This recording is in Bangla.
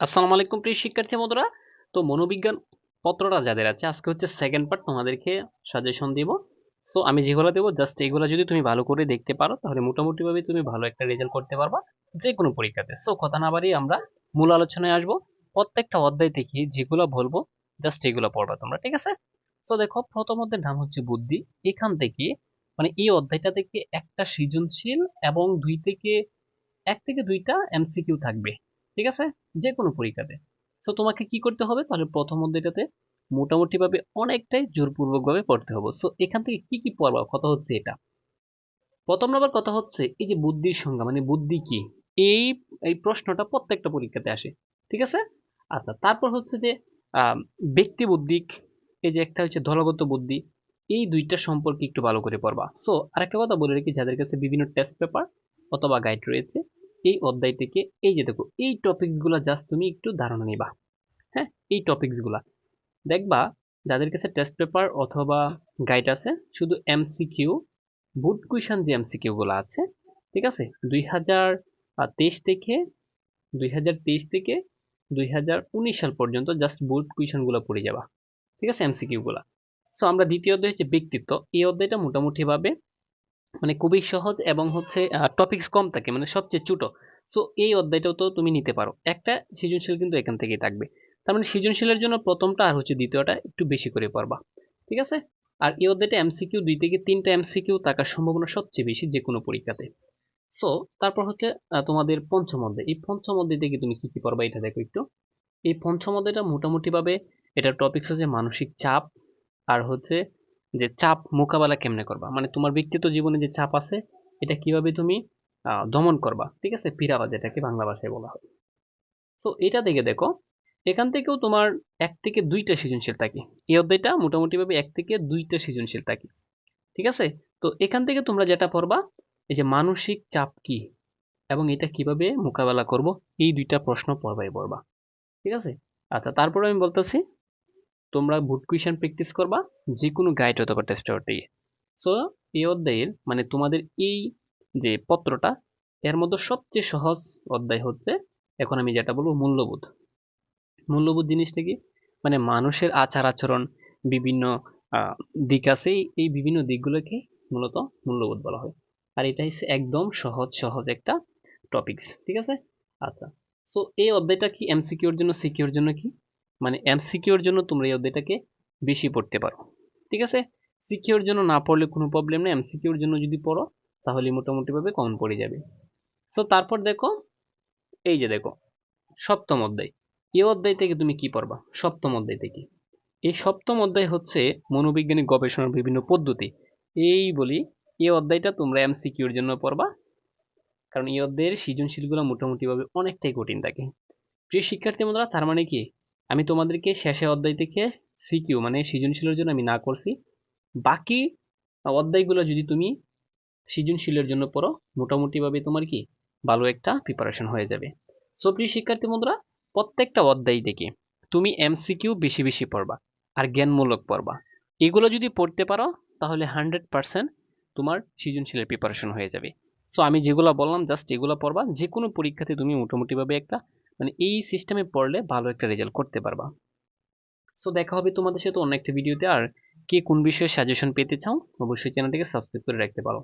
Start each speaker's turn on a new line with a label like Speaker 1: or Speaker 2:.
Speaker 1: আসসালামু আলাইকুম প্রিয় শিক্ষার্থী বন্ধুরা। তো মনোবিজ্ঞান পত্রটা যাদের আছে, আজকে হচ্ছে সেকেন্ড পার্ট তোমাদেরকে সাজেশন দিব। সো আমি যেগুলো দেবো জাস্ট এগুলো যদি তুমি ভালো করে দেখতে পারো, তাহলে মোটামুটিভাবে তুমি ভালো একটা রেজাল্ট করতে পারবা যে কোনো পরীক্ষাতে। সো কথা না বাড়িয়ে আমরা মূল আলোচনায় আসব। প্রত্যেকটা অধ্যায় থেকে যেগুলো বলব জাস্ট এগুলো পড়বা তোমরা, ঠিক আছে? সো দেখো, প্রথম অধ্যায়ের নাম হচ্ছে বুদ্ধি। এখান থেকে মানে এই অধ্যায়টা থেকে একটা সৃজনশীল এবং দুই থেকে, এক থেকে দুইটা এমসিকিউ থাকবে। ঠিক আছে? যে কোনো পরীক্ষাতে। সো তোমাকে কি করতে হবে? তাহলে প্রথম অধ্যায়টাতে মোটামুটিভাবে অনেকটাই জোরপূর্বকভাবে পড়তে হবে। সো এখান থেকে কি কি পড়বা? কথা হচ্ছে এটা। প্রথম নম্বর কথা হচ্ছে, এই যে বুদ্ধির সংজ্ঞা মানে বুদ্ধি কি? এই এই প্রশ্নটা প্রত্যেকটা পরীক্ষাতে আসে। ঠিক আছে? আচ্ছা তারপর হচ্ছে যে ব্যক্তি বুদ্ধিক, এই যে একটা হচ্ছে দলগত বুদ্ধি, এই দুইটা সম্পর্কে একটু ভালো করে পড়বা। সো আরেকটা কথা বলে রাখি, যাদের কাছে বিভিন্ন টেস্ট পেপার অথবা গাইড রয়েছে এই অধ্যায় থেকে, এই যে দেখো, এই টপিকসগুলো জাস্ট তুমি একটু ধারণা নিবা। হ্যাঁ এই টপিকসগুলা দেখবা, যাদের কাছে টেস্ট পেপার অথবা গাইড আছে, শুধু এমসিকিউ বুট কুইশন যে এমসিকিউগুলো আছে, ঠিক আছে? দুই হাজার তেইশ থেকে, দুই হাজার তেইশ থেকে দুই হাজার উনিশ সাল পর্যন্ত জাস্ট বুট কুইশনগুলো পড়ে যাবা। ঠিক আছে এমসিকিউগুলা সো আমরা দ্বিতীয় অধ্যায় হচ্ছে ব্যক্তিত্ব। এই অধ্যায়টা মোটামুটিভাবে মানে খুবই সহজ এবং হচ্ছে টপিকস কম থাকে মানে সবচেয়ে ছোট। সো এই অধ্যায়টাও তো তুমি নিতে পারো। একটা সৃজনশীল কিন্তু এখান থেকেই থাকবে। তার মানে সৃজনশীলের জন্য প্রথমটা আর হচ্ছে দ্বিতীয়টা একটু বেশি করে পড়বা। ঠিক আছে? আর এই অধ্যায়টা এমসিকিউ দুই থেকে তিনটা এমসিকিউ থাকার সম্ভাবনা সবচেয়ে বেশি যে কোনো পরীক্ষাতে। সো তারপর হচ্ছে তোমাদের পঞ্চম অধ্যায়। এই পঞ্চম অধ্যায় থেকে তুমি কি কি পড়বা এটা দেখো একটু। এই পঞ্চম অধ্যায়টা মোটামুটিভাবে এটার টপিকস হচ্ছে মানসিক চাপ, আর হচ্ছে যে চাপ মোকাবেলা কেমনে করবা? মানে তোমার ব্যক্তিগত জীবনে যে চাপ আছে, এটা কীভাবে তুমি দমন করবা? ঠিক আছে? পিরাবা যেটাকে বাংলা ভাষায় বলা হয়। সো এটা দেখে দেখো, এখান থেকেও তোমার এক থেকে দুইটা সৃজনশীল থাকে। এই অধ্যায়টা মোটামুটিভাবে এক থেকে দুইটা সৃজনশীল থাকে। ঠিক আছে? তো এখান থেকে তোমরা যেটা পড়বা, এই যে মানসিক চাপ কি? এবং এটা কীভাবে মোকাবেলা করব? এই দুইটা প্রশ্ন পড়বাই পড়বা। ঠিক আছে? আচ্ছা তারপরে আমি বলতেছি তোমরা বুট কুইশন প্র্যাকটিস করবা যে কোনো গাইড অথবা টেস্ট পেপার দিয়ে সো এই অধ্যায়ের মানে তোমাদের এই যে পত্রটা, এর মধ্যে সবচেয়ে সহজ অধ্যায় হচ্ছে, এখন আমি যেটা বলব মূল্যবোধ। মূল্যবোধ জিনিসটা কি? মানে মানুষের আচার আচরণ, বিভিন্ন দিক আছে, এই বিভিন্ন দিকগুলোকে মূলত মূল্যবোধ বলা হয়। আর এটা হচ্ছে একদম সহজ সহজ একটা টপিকস ঠিক আছে? আচ্ছা। সো এই অধ্যায়টা কি এমসিকিউর জন্য সিকিউর জন্য কি? মানে এমসিকিউর জন্য তোমরা এই অধ্যায়টাকে বেশি পড়তে পারো। ঠিক আছে? সিকিউর জন্য না পড়লে কোনো প্রবলেম নেই। এমসিকিউর জন্য যদি পড়ো তাহলে মোটামুটিভাবে কমন পড়ে যাবে। সো তারপর দেখো, এই যে দেখো, সপ্তম অধ্যায়। এই অধ্যায় থেকে তুমি কি পড়বা? সপ্তম অধ্যায় থেকে। এই সপ্তম অধ্যায় হচ্ছে মনোবিজ্ঞানিক গবেষণার বিভিন্ন পদ্ধতি। এই বলি, এই অধ্যায়টা তোমরা এমসিকিউর জন্য পড়বা। কারণ এই অধ্যায়ের সৃজনশীলগুলো মোটামুটিভাবে অনেকটাই কঠিন থাকে। প্রিয় শিক্ষার্থী বন্ধুরা তার মানে কি? আমি তোমাদেরকে শেষে অধ্যায় থেকে সিকিউ মানে সৃজনশীলের জন্য আমি না করছি। বাকি অধ্যায়গুলো যদি তুমি সৃজনশীলের জন্য পড়ো, মোটামুটিভাবে তোমার কি ভালো একটা প্রিপারেশন হয়ে যাবে। সো প্রিয় শিক্ষার্থী বন্ধুরা, প্রত্যেকটা অধ্যায় থেকে তুমি এমসিকিউ বেশি বেশি পড়বা আর জ্ঞানমূলক পড়বা। এগুলো যদি পড়তে পারো, তাহলে হান্ড্রেড পারসেন্ট তোমার সৃজনশীলের প্রিপারেশন হয়ে যাবে। সো আমি যেগুলো বললাম, জাস্ট এগুলো পড়বা। যে কোনো পরীক্ষাতে তুমি মোটামুটিভাবে একটা মানে এই সিস্টেমে পড়লে ভালো একটা রেজাল্ট করতে পারবা। সো দেখা হবে তোমাদের সাথে অন্য একটা ভিডিওতে আর কে কোন বিষয়ে সাজেশন পেতে চাও, অবশ্যই চ্যানেলটিকে সাবস্ক্রাইব করে রাখতে পারো।